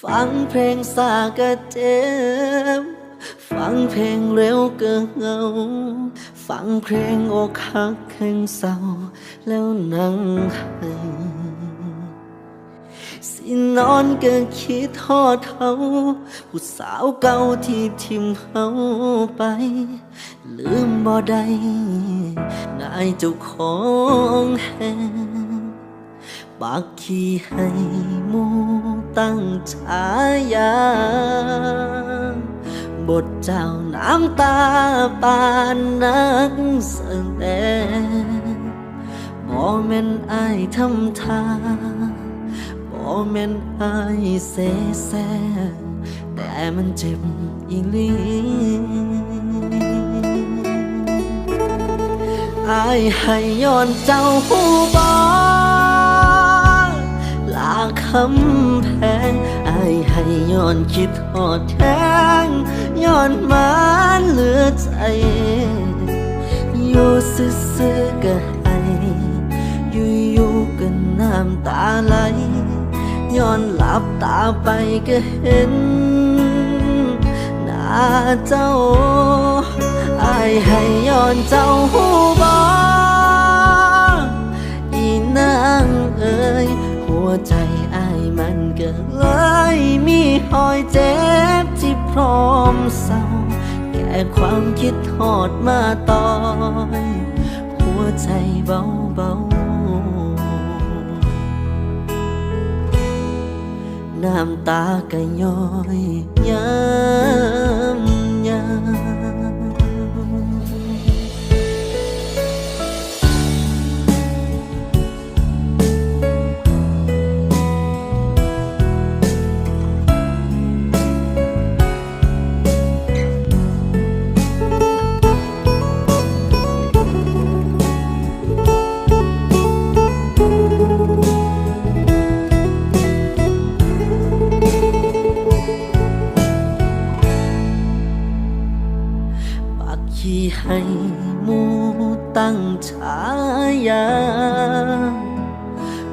ฟังเพลงสากะเจ็บ ฟังเพลงเร็วกินเงา ฟังเพลงอกหักแห่งเศร้า แล้วนั่งให้สินอนก็คิดทอดเขาผู้สาวเก่าที่ทิมเขาไป ลืมบ่ได้นายเจ้าของแหง ปากขี้ให้มูตั้งฉายา บทเจ้าน้ำตาปานนักแสดงบ่แม่นอายทำทาบ่แม่นอายเสแสร้งแต่มันเจ็บอีหลีอายให้ย้อนเจ้าผู้บอลาคำแพงอายให้ย้อนคิดทอดแทงย้อนมันเหลือใจ อยู่ซื่อๆก็ให้อยู่ๆก็น้ำตาไหลย้อนหลับตาไปก็เห็นหน้าเจ้าอายให้ย้อนเจ้าหูบออีนางเอ่ยหัวใจ ก็เลยมีหอยเจ็บที่พร้อมเศร้า แก่ความคิดทอดมาต่อย หัวใจเบาเบาน้ำตาก็ย้อยย้ำ ให้มูตั้งฉายา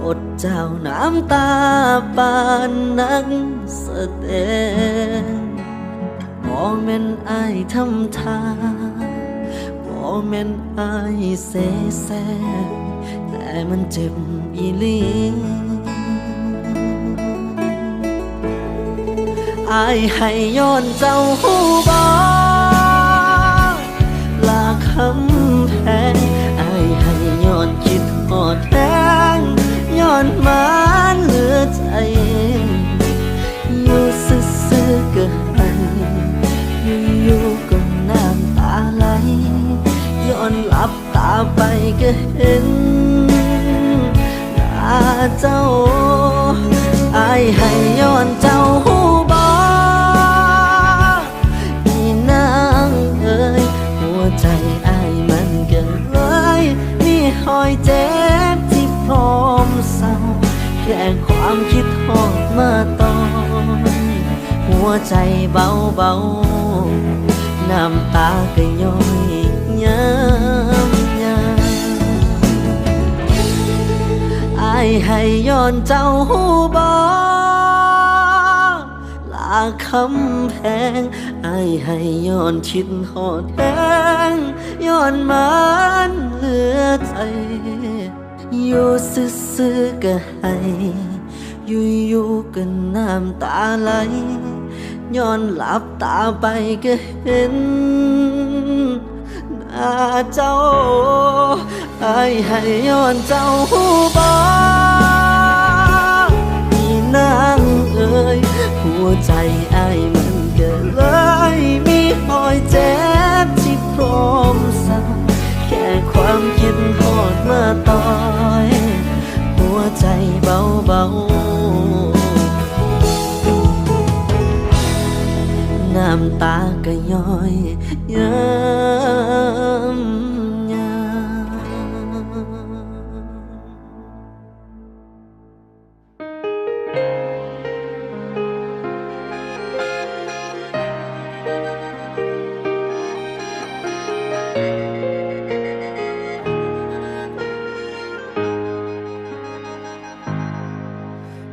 บทเจ้าน้ำตาปานนักแสดงบ่แม่นอายทำทาบ่แม่นอายเสแสร้งแต่มันเจ็บอีหลีอายให้ย้อนเจ้าหูบอ ลาคำแพงอายให้ย้อนคิดหอดแทงย้อนมันเหลือใจอยู่ซื่อๆก็ให้อยู่ๆก็น้ำตาไหลย้อนหลับตาไปก็เห็นหน้าเจ้าไอายให้ย้อนเจ้า ใจเบาเบาน้ำตาก็ย้อยย้ำย้ำอายให้ย้อนเจ้าหูบอลาคำแพงอายให้ย้อนชิดหอดแหงย้อนมันเหลือใจอยู่ซื่อๆก็ให้อยู่ๆก็น้ำตาไหล ย้อนหลับตาไปก็เห็นหน้าเจ้าไอายให้ย้อนเจ้าหูบออีนางเอ่ยหัวใจไอายมันเกิดเลยมีหอยเจ็บที่พร้อมสั่งแค่ความคิดหอดมาต่อย หัวใจเบาเบาๆ น้ำตาก็ย้อยย้ำย้ำ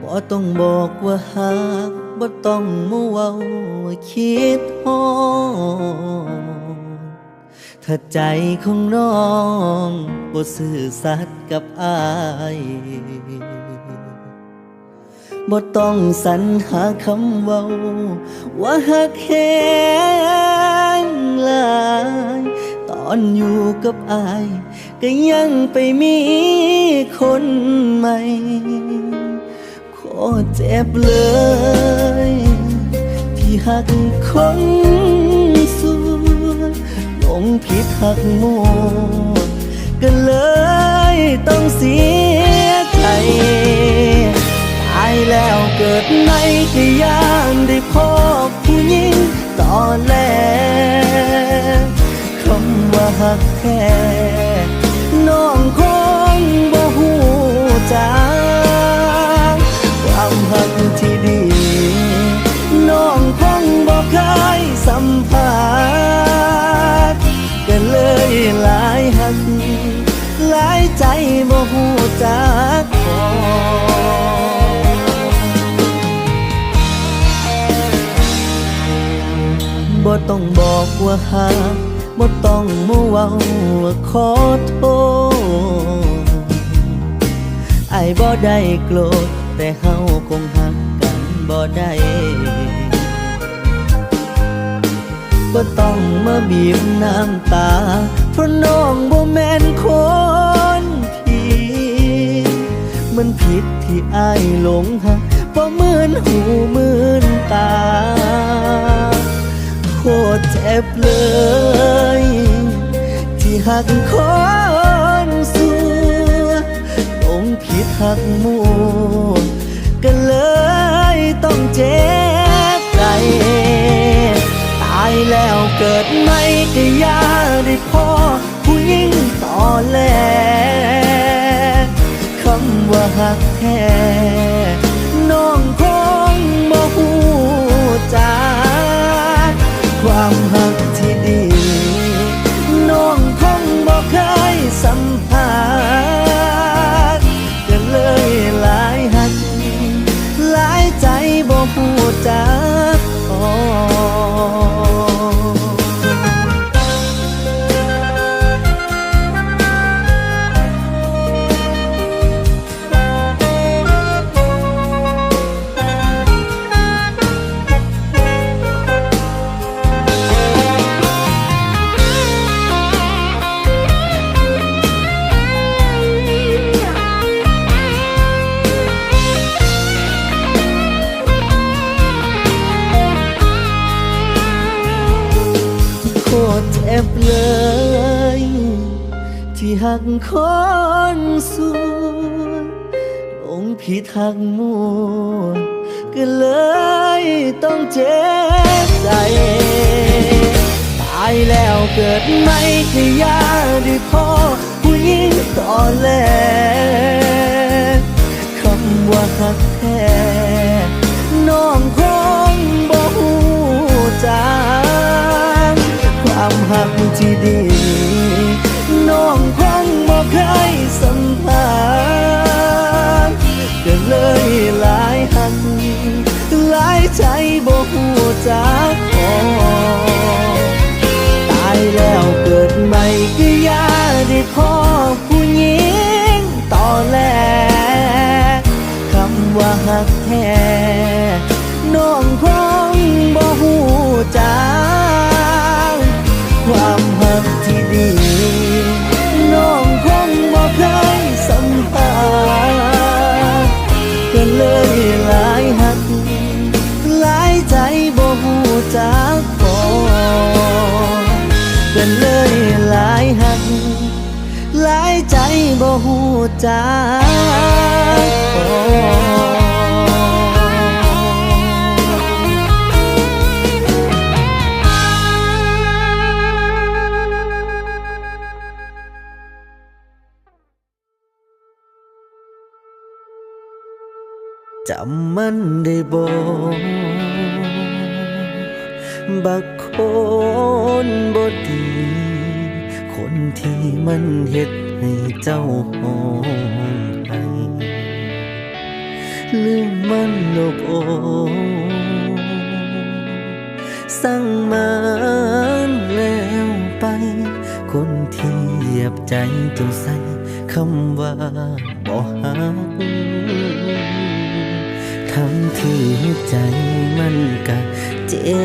บบ่ต้องบอกว่าหักบ่ต้อง ใจของน้องบ่ซื่อสัตย์กับอายบ่ต้องสรรหาคำเว้า ว่าหักแหงหลาย ตอนอยู่กับอาย ก็ยังไปมีคนใหม่โคตรเจ็บเลย ที่หักคน งผิดหักมัวก็เลยต้องเสียใจตายแล้วเกิดในก็ยานได้พบผู้หญิงตอนแรกคำว่าหักแท้น้องคงบ่หูจั เลยหลายหักหลายใจบ่หูจักพอบ่ต้องบอกว่าหักบ่ต้องมาเว้าว่าขอโทษไอ้บ่ได้โกรธแต่เฮาคงหักกันบ่ได้ บ่ต้องมาบีบน้ำตา เพราะน้องบ่แม่นคนผิดมันผิดที่อายหลงหักบ่เหมือนหูเหมือนตา โคตรเจ็บเลย ที่หักคนสัวลงผิดหักมั หักแท้น้องคงบ่ฮู้จัก คนสวหลงผิทักมัวก็เลยต้องเจ็บใจ ตายแล้วเกิดไม่ขยาดื เลยหลายหัก หลายใจบ่หูจักพอก็เลยหลายหัก หลายใจบ่หูจักพอ มันได้บอกบักคนบดี คนที่มันเฮ็ดให้เจ้าห้องไห้ลืมมันลบโอสั่งมันแล้วไป คนที่เหยียบใจจงใส่คำว่าบ่ฮัก ทั้งที่หัวใจมันกะเจ็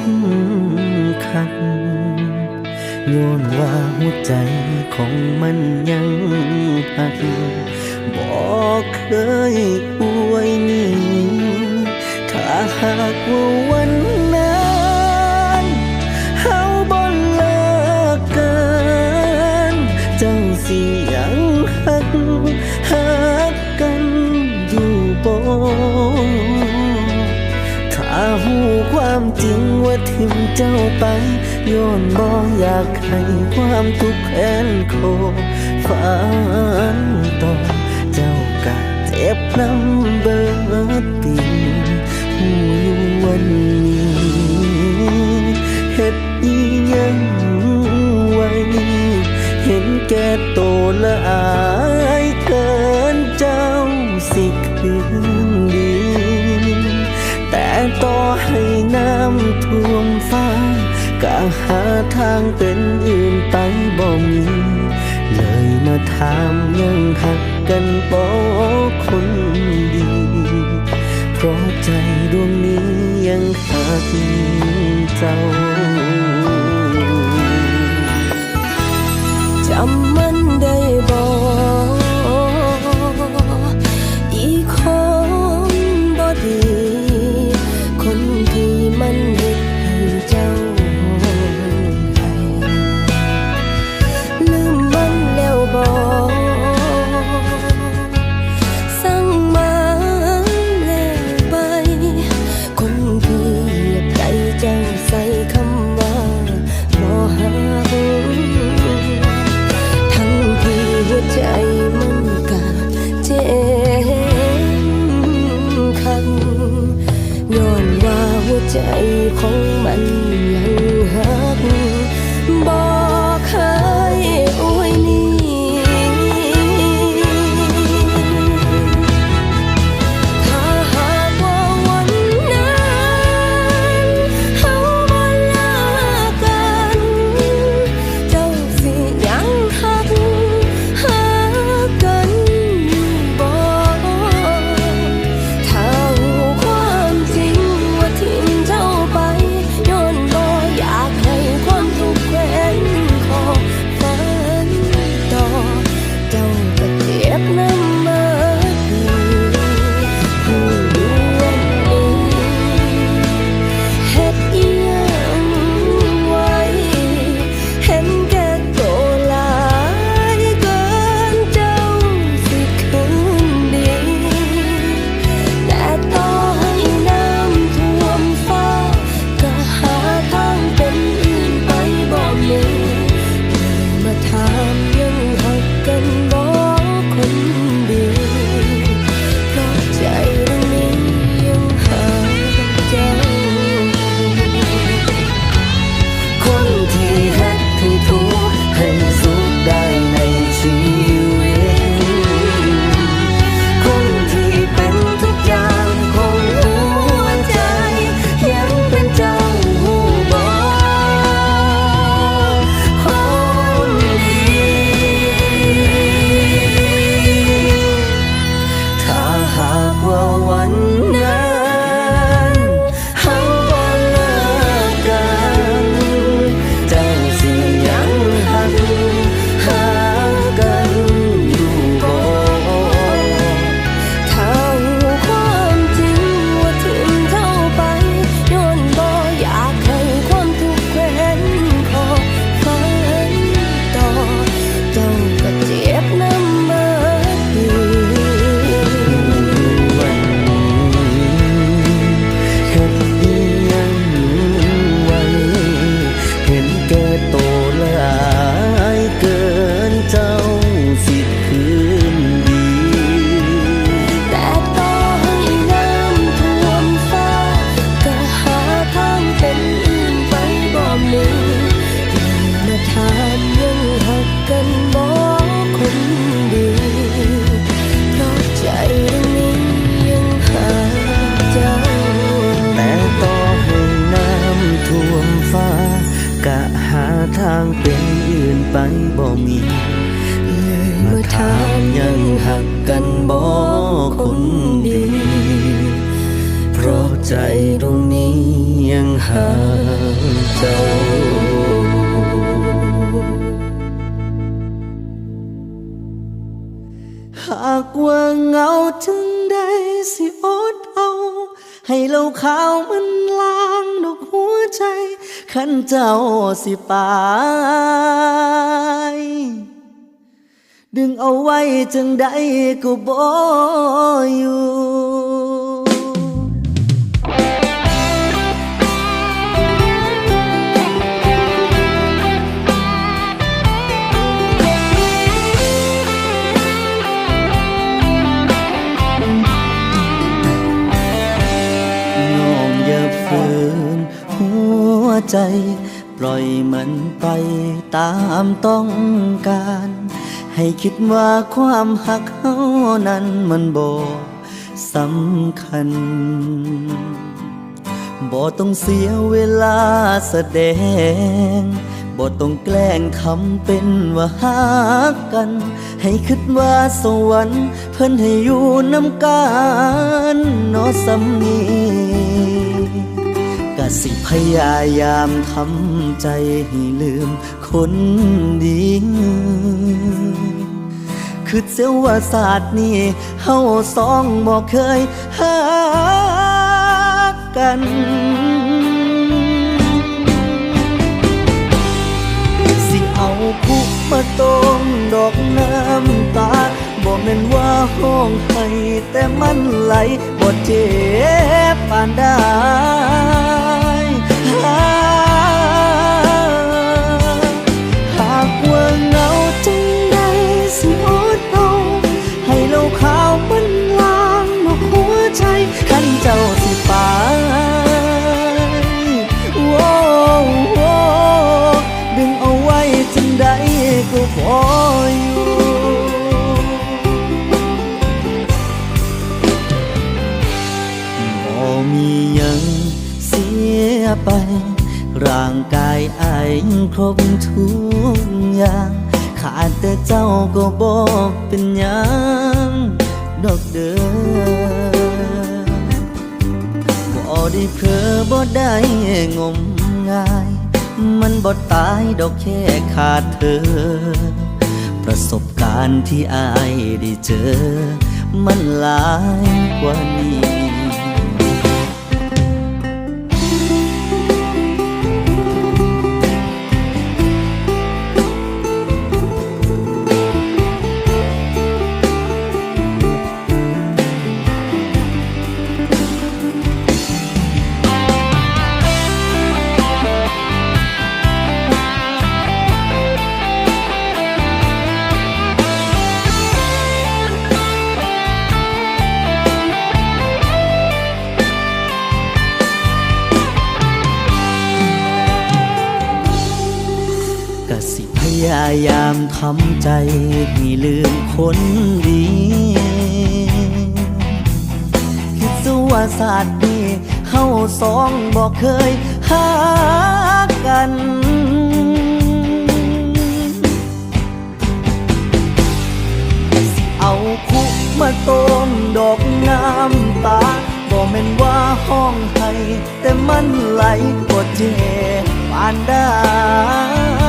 บคักย้อนว่าหัวใจของมันยังพักบอกเคยอวยนี่ถ้าหากว่าวัน ถ้าหูความจริงว่าทิมเจ้าไปย้อนบ่อยากให้ความทุกข์แค้นโคฝันต่อเจ้ากะเจ็บน้ำเบิดปีหูอยู่วันนี้เฮ็ดอีหยังไว้เห็นแก่โตละอายเกินเจ้าสิคื ต่อให้น้ำท่วมฟ้าก็หาทางเป็นอื่นไปบ่มีเลยมาถามยังหักกันบ่คนดี เพราะใจดวงนี้ยังหักเจ้าจำ ใจ หากว่าเหงาถึงได้สิอดเอา ให้เหล่าขาวมันล้างดอกหัวใจ ขันเจ้าสิไปดึงเอาไว้จังได้ก็บ่อยู่ ใจ ปล่อยมันไปตามต้องการ ให้คิดว่าความหักเฮานั้นมันบ่สำคัญบ่ต้องเสียเวลาแสดงบ่ต้องแกล้งทำเป็นว่าหักกัน ให้คิดว่าสวรรค์เพิ่นให้อยู่น้ำกันนาะสำนี สิพยายามทำใจให้ลืมคนดีคือเสียว่าศาสตร์นี้เฮาสองบ่เคยหักกันสิเอาคุกมาต้มดอกน้ำตาบ่แม่นว่าห้องให้แต่มันไหลบ่เจ็บปานได้ เจ้าสิไปโว้โว้ดึงเอาไว้จังใดก็พออยู่บ่มียังเสียไป ร่างกายอายครบทุกอย่างขาดแต่เจ้าก็บอกเป็นยังดอกเด้อบ่ ได้เพอบ่ได้งมงาย มันบ่ตายดอกแค่ขาดเธอ ประสบการณ์ที่อายได้เจอ มันหลายกว่านี้ายามทำใจให้ลืมคนดี คิดสว่าศาสตร์นี้เฮาสองบอกเคยหากันเอาคุกมาต้มดอกน้ำตาบ่แม่นว่าห้องให้แต่มันไหลบ่เจ็บปานได้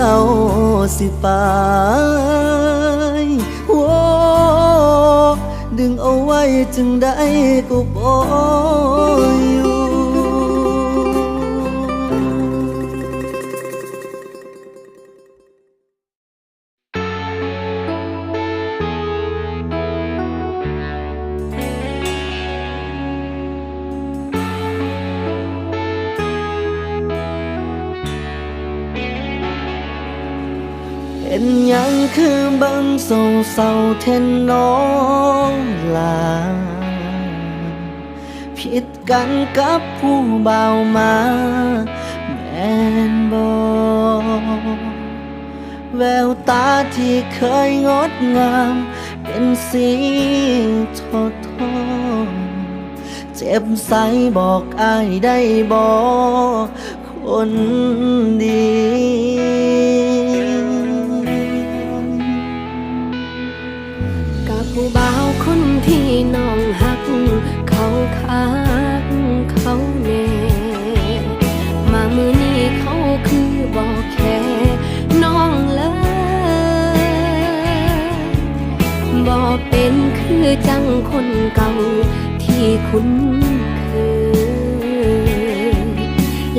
จ้าสิไปโว้ดึงเอาไว้จึงได้กูบอก เป็นยังคือบังเศร้าเศร้าเทนน้องลา ผิดกันกับผู้เบามาแม่นบอแววตาที่เคยงดงาม เป็นสีทอทอเจ็บใสบอกอายได้บอกคนดี น้องหัก เขาคักเขาแน่มามือนี้เขาคือบอกแค่น้องเลยบอกเป็นคือจังคนเก่าที่คุ้นเคย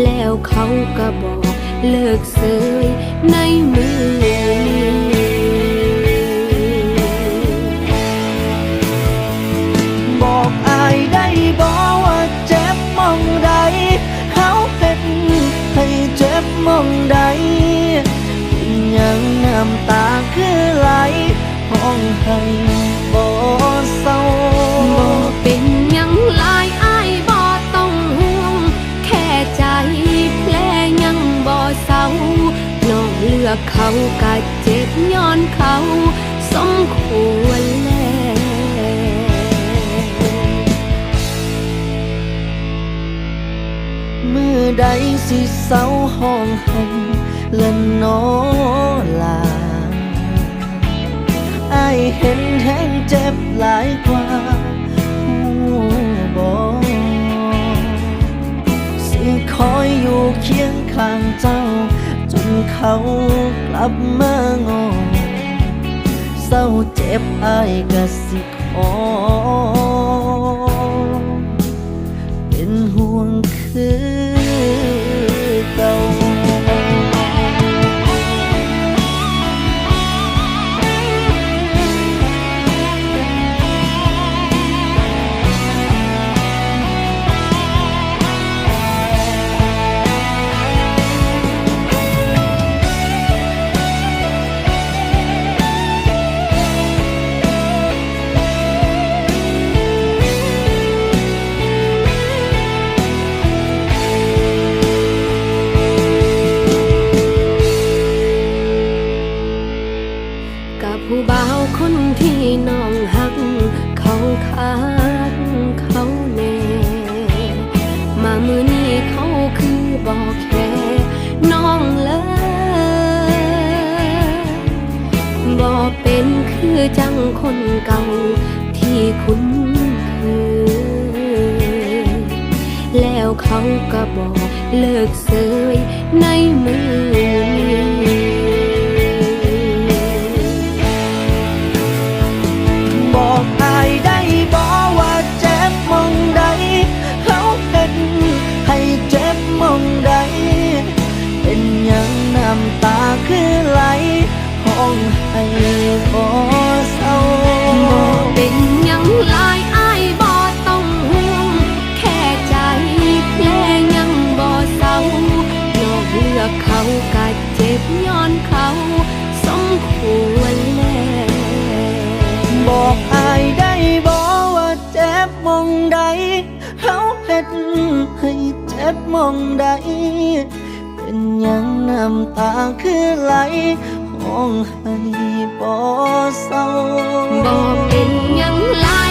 แล้วเขาก็บอกเลิกเสยในมือนี้ำตาคือไหลห้องให้บ่เศร้าบ่เป็นยังหลายอายบ่ต้องห่วง แค่ใจแผลยังบ่เศร้าน้องเลือกเขาก็เจ็บย้อนเขา สมควรแล้วมือใดสิเศร้าห้องให้และนอลา เห็นแห้งเจ็บหลายกว่าหูบอกสิคอยอยู่เคียงข้างเจ้า จนเขากลับมางอเศร้าเจ็บอายก็สิขอเป็นห่วงคือ เป็นคือจังคนเก่าที่คุ้นเคยแล้วเขาก็บอกเลิกเสยในมือบอกอายได้บอกว่าเจ็บมองใดเขาเป็นให้เจ็บมองใดเป็นหยังน้ำตาคือไหลห้อง ให้บ่เศร้าบ่เป็นยังหลายอายบ่ต้องห่วงแค่ใจแผลยังบ่เศร้าน้องเลือกเขาก็เจ็บย้อนเขาสมควรแล้วบอกอายได้บอกว่าเจ็บมองใดเขาเฮ็ดให้เจ็บมองใดเป็นยังน้ำตาคือไหล องให้บ่เศร้าบ่เป็นยังหลาย